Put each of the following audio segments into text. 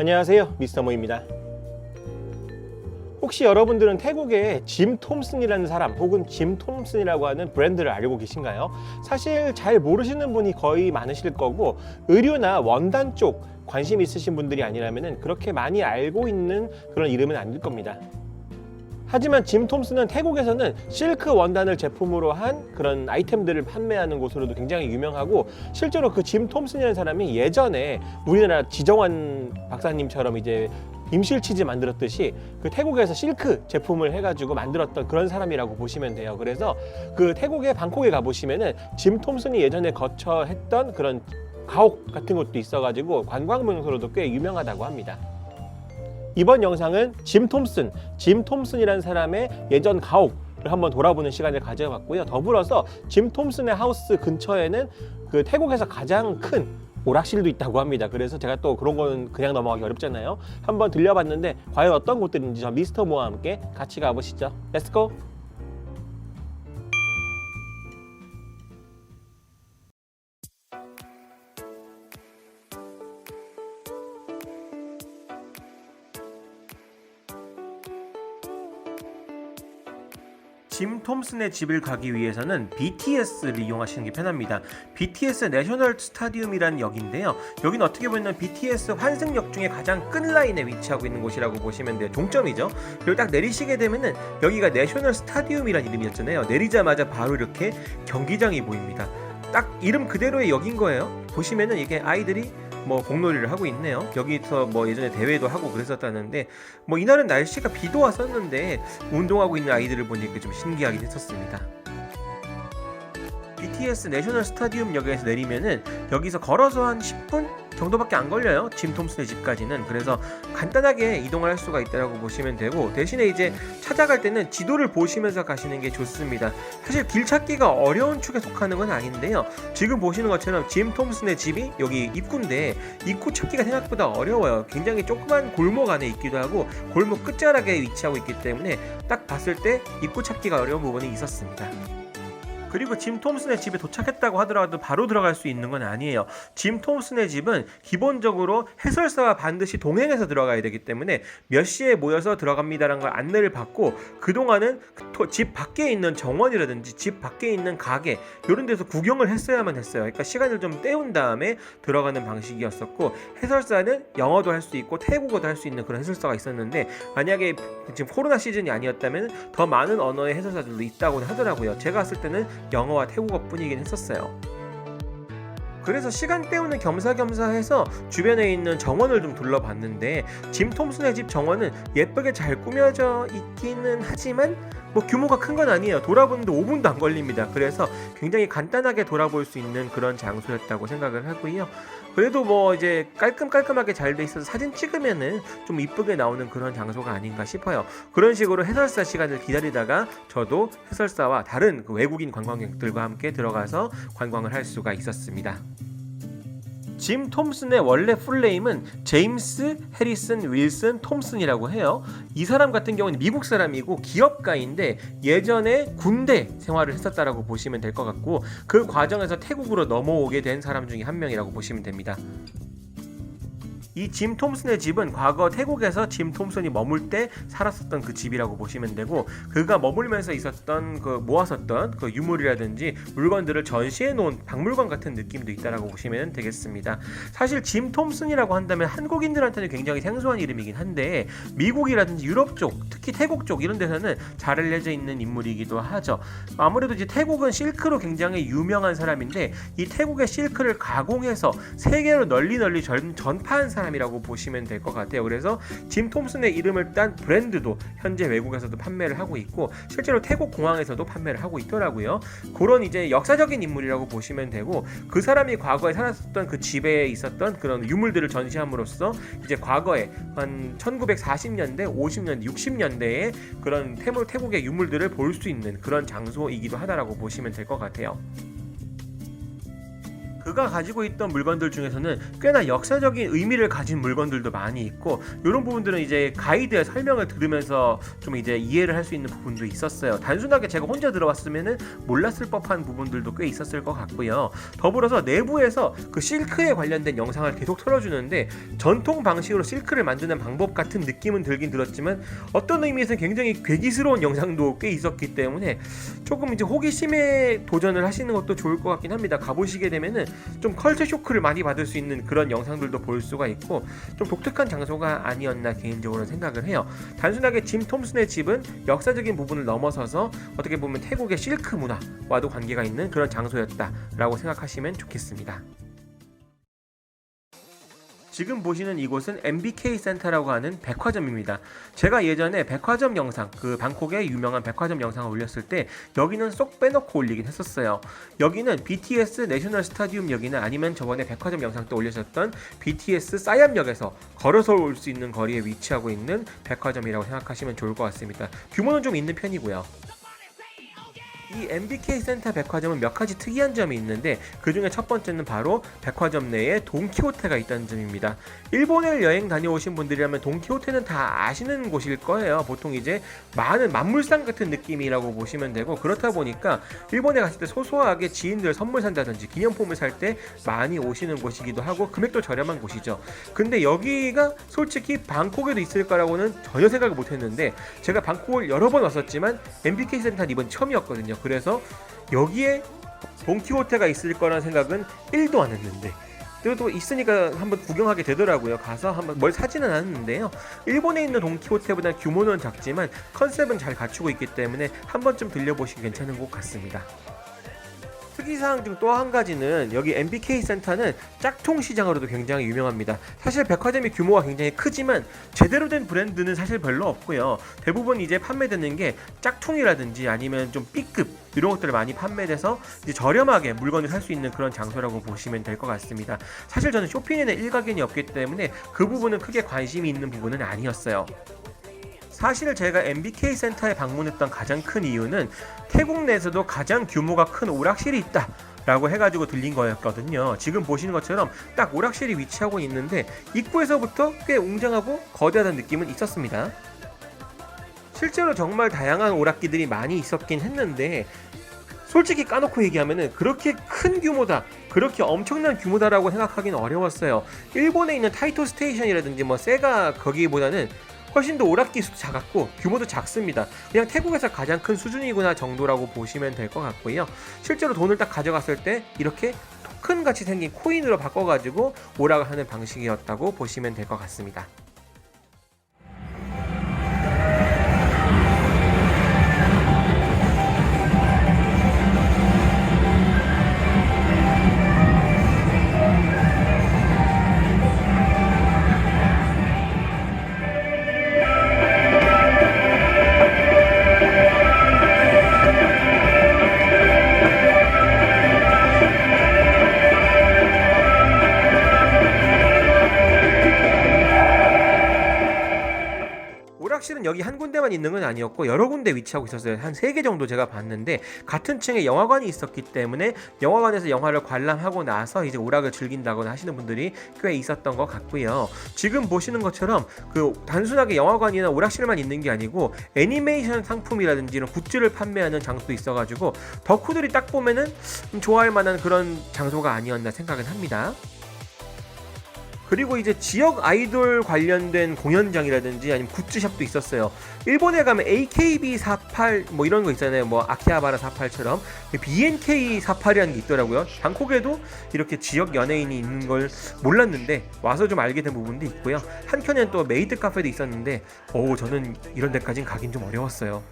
안녕하세요 미스터 모입니다 혹시 여러분들은 태국의 짐 톰슨이라는 사람 혹은 짐 톰슨이라고 하는 브랜드를 알고 계신가요? 사실 잘 모르시는 분이 거의 많으실 거고 의류나 원단 쪽 관심 있으신 분들이 아니라면 그렇게 많이 알고 있는 그런 이름은 아닐 겁니다 하지만 짐 톰슨은 태국에서는 실크 원단을 제품으로 한 그런 아이템들을 판매하는 곳으로도 굉장히 유명하고 실제로 그 짐 톰슨이라는 사람이 예전에 우리나라 지정환 박사님처럼 이제 임실 치즈 만들었듯이 그 태국에서 실크 제품을 해가지고 만들었던 그런 사람이라고 보시면 돼요. 그래서 그 태국의 방콕에 가보시면은 짐 톰슨이 예전에 거쳐 했던 그런 가옥 같은 것도 있어가지고 관광 명소로도 꽤 유명하다고 합니다. 이번 영상은 짐 톰슨, 짐 톰슨이라는 사람의 예전 가옥을 한번 돌아보는 시간을 가져봤고요. 더불어서 짐 톰슨의 하우스 근처에는 그 태국에서 가장 큰 오락실도 있다고 합니다. 그래서 제가 또 그런 거는 그냥 넘어가기 어렵잖아요. 한번 들려봤는데 과연 어떤 곳들인지 저 미스터 모와 함께 같이 가보시죠. 렛츠고! 짐 톰슨의 집을 가기 위해서는 BTS를 이용하시는 게 편합니다. BTS 내셔널 스타디움이라는 역인데요. 여기는 어떻게 보면 BTS 환승역 중에 가장 끝 라인에 위치하고 있는 곳이라고 보시면 돼요. 종점이죠. 그리고 딱 내리시게 되면은 여기가 내셔널 스타디움이라는 이름이었잖아요. 내리자마자 바로 이렇게 경기장이 보입니다. 딱 이름 그대로의 역인 거예요. 보시면은 이게 아이들이 뭐 공놀이를 하고 있네요. 여기서 뭐 예전에 대회도 하고 그랬었다는데 뭐 이날은 날씨가 비도 왔었는데 운동하고 있는 아이들을 보니까 좀 신기하긴 했었습니다. BTS 내셔널 스타디움 역에서 내리면은 여기서 걸어서 한 10분 정도밖에 안 걸려요. 짐 톰슨의 집까지는. 그래서 간단하게 이동을 할 수가 있다고 보시면 되고 대신에 이제 찾아갈 때는 지도를 보시면서 가시는 게 좋습니다. 사실 길 찾기가 어려운 축에 속하는 건 아닌데요. 지금 보시는 것처럼 짐 톰슨의 집이 여기 입구인데 입구 찾기가 생각보다 어려워요. 굉장히 조그만 골목 안에 있기도 하고 골목 끝자락에 위치하고 있기 때문에 딱 봤을 때 입구 찾기가 어려운 부분이 있었습니다. 그리고 짐 톰슨의 집에 도착했다고 하더라도 바로 들어갈 수 있는 건 아니에요. 짐 톰슨의 집은 기본적으로 해설사와 반드시 동행해서 들어가야 되기 때문에 몇 시에 모여서 들어갑니다라는 걸 안내를 받고 그동안은 집 밖에 있는 정원이라든지 집 밖에 있는 가게 이런 데서 구경을 했어야만 했어요. 그러니까 시간을 좀 때운 다음에 들어가는 방식이었었고 해설사는 영어도 할 수 있고 태국어도 할 수 있는 그런 해설사가 있었는데 만약에 지금 코로나 시즌이 아니었다면 더 많은 언어의 해설사들도 있다고 하더라고요. 제가 갔을 때는 영어와 태국어 뿐이긴 했었어요. 그래서 시간 때우는 겸사겸사해서 주변에 있는 정원을 좀 둘러봤는데 짐 톰슨의 집 정원은 예쁘게 잘 꾸며져 있기는 하지만 뭐 규모가 큰 건 아니에요. 돌아보는데 5분도 안 걸립니다. 그래서 굉장히 간단하게 돌아볼 수 있는 그런 장소였다고 생각을 하고요. 그래도 뭐 이제 깔끔깔끔하게 잘 돼 있어서 사진 찍으면은 좀 이쁘게 나오는 그런 장소가 아닌가 싶어요. 그런 식으로 해설사 시간을 기다리다가 저도 해설사와 다른 그 외국인 관광객들과 함께 들어가서 관광을 할 수가 있었습니다. 짐 톰슨의 원래 풀네임은 제임스 해리슨 윌슨 톰슨이라고 해요. 이 사람 같은 경우는 미국 사람이고 기업가인데 예전에 군대 생활을 했었다라고 보시면 될 것 같고 그 과정에서 태국으로 넘어오게 된 사람 중에 한 명이라고 보시면 됩니다. 이 짐 톰슨의 집은 과거 태국에서 짐 톰슨이 머물 때 살았었던 그 집이라고 보시면 되고 그가 머물면서 있었던 그 모았었던 그 유물이라든지 물건들을 전시해 놓은 박물관 같은 느낌도 있다라고 보시면 되겠습니다. 사실 짐 톰슨이라고 한다면 한국인들한테는 굉장히 생소한 이름이긴 한데 미국이라든지 유럽 쪽, 특히 태국 쪽 이런 데서는 잘 알려져 있는 인물이기도 하죠. 아무래도 이제 태국은 실크로 굉장히 유명한 사람인데 이 태국의 실크를 가공해서 세계로 널리 널리 전, 전파한 사람 이라고 보시면 될 것 같아요. 그래서 짐 톰슨의 이름을 딴 브랜드도 현재 외국에서도 판매를 하고 있고 실제로 태국 공항에서도 판매를 하고 있더라고요. 그런 이제 역사적인 인물이라고 보시면 되고 그 사람이 과거에 살았었던 그 집에 있었던 그런 유물들을 전시함으로써 이제 과거에 한 1940년대, 50년대, 60년대에 그런 태국의 유물들을 볼 수 있는 그런 장소이기도 하다라고 보시면 될 것 같아요. 그가 가지고 있던 물건들 중에서는 꽤나 역사적인 의미를 가진 물건들도 많이 있고 이런 부분들은 이제 가이드의 설명을 들으면서 좀 이제 이해를 할 수 있는 부분도 있었어요. 단순하게 제가 혼자 들어왔으면은 몰랐을 법한 부분들도 꽤 있었을 것 같고요. 더불어서 내부에서 그 실크에 관련된 영상을 계속 틀어주는데 전통 방식으로 실크를 만드는 방법 같은 느낌은 들긴 들었지만 어떤 의미에서는 굉장히 괴기스러운 영상도 꽤 있었기 때문에 조금 이제 호기심에 도전을 하시는 것도 좋을 것 같긴 합니다. 가보시게 되면은 좀 컬처 쇼크를 많이 받을 수 있는 그런 영상들도 볼 수가 있고 좀 독특한 장소가 아니었나 개인적으로 생각을 해요. 단순하게 짐 톰슨의 집은 역사적인 부분을 넘어서서 어떻게 보면 태국의 실크 문화와도 관계가 있는 그런 장소였다라고 생각하시면 좋겠습니다. 지금 보시는 이곳은 MBK 센터라고 하는 백화점입니다. 제가 예전에 백화점 영상, 그 방콕의 유명한 백화점 영상을 올렸을 때 여기는 쏙 빼놓고 올리긴 했었어요. 여기는 BTS 내셔널 스타디움역이나 아니면 저번에 백화점 영상 때 올렸었던 BTS 싸얏역에서 걸어서 올 수 있는 거리에 위치하고 있는 백화점이라고 생각하시면 좋을 것 같습니다. 규모는 좀 있는 편이고요. 이 MBK 센터 백화점은 몇 가지 특이한 점이 있는데 그 중에 첫 번째는 바로 백화점 내에 돈키호테가 있다는 점입니다. 일본을 여행 다녀오신 분들이라면 돈키호테는 다 아시는 곳일 거예요. 보통 이제 많은 만물상 같은 느낌이라고 보시면 되고 그렇다 보니까 일본에 갔을 때 소소하게 지인들 선물 산다든지 기념품을 살 때 많이 오시는 곳이기도 하고 금액도 저렴한 곳이죠. 근데 여기가 솔직히 방콕에도 있을 거라고는 전혀 생각을 못 했는데 제가 방콕을 여러 번 왔었지만 MBK 센터는 이번 처음이었거든요. 그래서 여기에 돈키호테가 있을 거라는 생각은 1도 안 했는데 그래도 있으니까 한번 구경하게 되더라고요. 가서 한번 뭘 사지는 않았는데요. 일본에 있는 돈키호테보다 규모는 작지만 컨셉은 잘 갖추고 있기 때문에 한 번쯤 들려보시기 괜찮은 곳 같습니다. 특이사항 중 또 한 가지는 여기 MBK 센터는 짝퉁 시장으로도 굉장히 유명합니다. 사실 백화점이 규모가 굉장히 크지만 제대로 된 브랜드는 사실 별로 없고요. 대부분 이제 판매되는 게 짝퉁이라든지 아니면 좀 B급 이런 것들을 많이 판매돼서 저렴하게 물건을 살 수 있는 그런 장소라고 보시면 될 것 같습니다. 사실 저는 쇼핑에는 일가견이 없기 때문에 그 부분은 크게 관심이 있는 부분은 아니었어요. 사실 제가 MBK 센터에 방문했던 가장 큰 이유는 태국 내에서도 가장 규모가 큰 오락실이 있다. 라고 해가지고 들린 거였거든요. 지금 보시는 것처럼 딱 오락실이 위치하고 있는데 입구에서부터 꽤 웅장하고 거대하다는 느낌은 있었습니다. 실제로 정말 다양한 오락기들이 많이 있었긴 했는데 솔직히 까놓고 얘기하면은 그렇게 큰 규모다, 그렇게 엄청난 규모다라고 생각하기는 어려웠어요. 일본에 있는 타이토 스테이션이라든지 뭐 세가 거기보다는 훨씬 더 오락기 수도 작았고 규모도 작습니다. 그냥 태국에서 가장 큰 수준이구나 정도라고 보시면 될 것 같고요. 실제로 돈을 딱 가져갔을 때 이렇게 토큰 같이 생긴 코인으로 바꿔가지고 오락을 하는 방식이었다고 보시면 될 것 같습니다. 여기 한 군데만 있는 건 아니었고 여러 군데 위치하고 있었어요. 한 세 개 정도 제가 봤는데 같은 층에 영화관이 있었기 때문에 영화관에서 영화를 관람하고 나서 이제 오락을 즐긴다거나 하시는 분들이 꽤 있었던 것 같고요. 지금 보시는 것처럼 그 단순하게 영화관이나 오락실만 있는 게 아니고 애니메이션 상품이라든지 이런 굿즈를 판매하는 장소도 있어가지고 덕후들이 딱 보면은 좀 좋아할 만한 그런 장소가 아니었나 생각은 합니다. 그리고 이제 지역 아이돌 관련된 공연장이라든지 아니면 굿즈샵도 있었어요. 일본에 가면 AKB48 뭐 이런 거 있잖아요. 뭐 아키하바라 48처럼 BNK48이라는 게 있더라고요. 방콕에도 이렇게 지역 연예인이 있는 걸 몰랐는데 와서 좀 알게 된 부분도 있고요. 한켠엔 또 메이드 카페도 있었는데 오 저는 이런 데까진 가긴 좀 어려웠어요.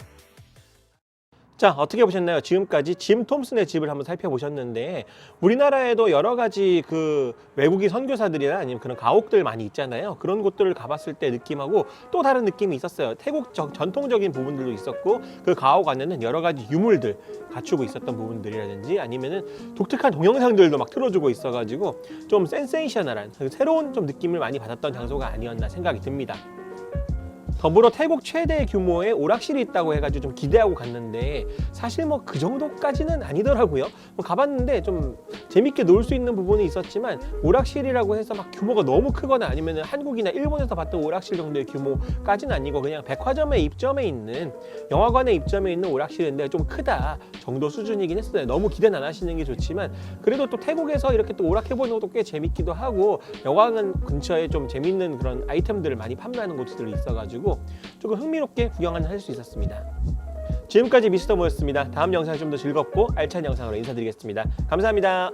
자 어떻게 보셨나요? 지금까지 짐 톰슨의 집을 한번 살펴보셨는데 우리나라에도 여러 가지 그 외국인 선교사들이나 아니면 그런 가옥들 많이 있잖아요. 그런 곳들을 가봤을 때 느낌하고 또 다른 느낌이 있었어요. 태국 적, 전통적인 부분들도 있었고 그 가옥 안에는 여러 가지 유물들 갖추고 있었던 부분들이라든지 아니면은 독특한 동영상들도 막 틀어주고 있어가지고 좀 센세이셔널한 새로운 좀 느낌을 많이 받았던 장소가 아니었나 생각이 듭니다. 더불어 태국 최대 규모의 오락실이 있다고 해가지고 좀 기대하고 갔는데 사실 뭐 그 정도까지는 아니더라고요. 뭐 가봤는데 좀 재밌게 놀 수 있는 부분이 있었지만 오락실이라고 해서 막 규모가 너무 크거나 아니면 한국이나 일본에서 봤던 오락실 정도의 규모까지는 아니고 그냥 백화점에 입점해 있는 영화관에 입점해 있는 오락실인데 좀 크다 정도 수준이긴 했어요. 너무 기대는 안 하시는 게 좋지만 그래도 또 태국에서 이렇게 또 오락해보는 것도 꽤 재밌기도 하고 영화관 근처에 좀 재밌는 그런 아이템들을 많이 판매하는 곳들이 있어 가지고 조금 흥미롭게 구경을 할 수 있었습니다. 지금까지 미스터 모였습니다. 다음 영상 좀 더 즐겁고 알찬 영상으로 인사드리겠습니다. 감사합니다.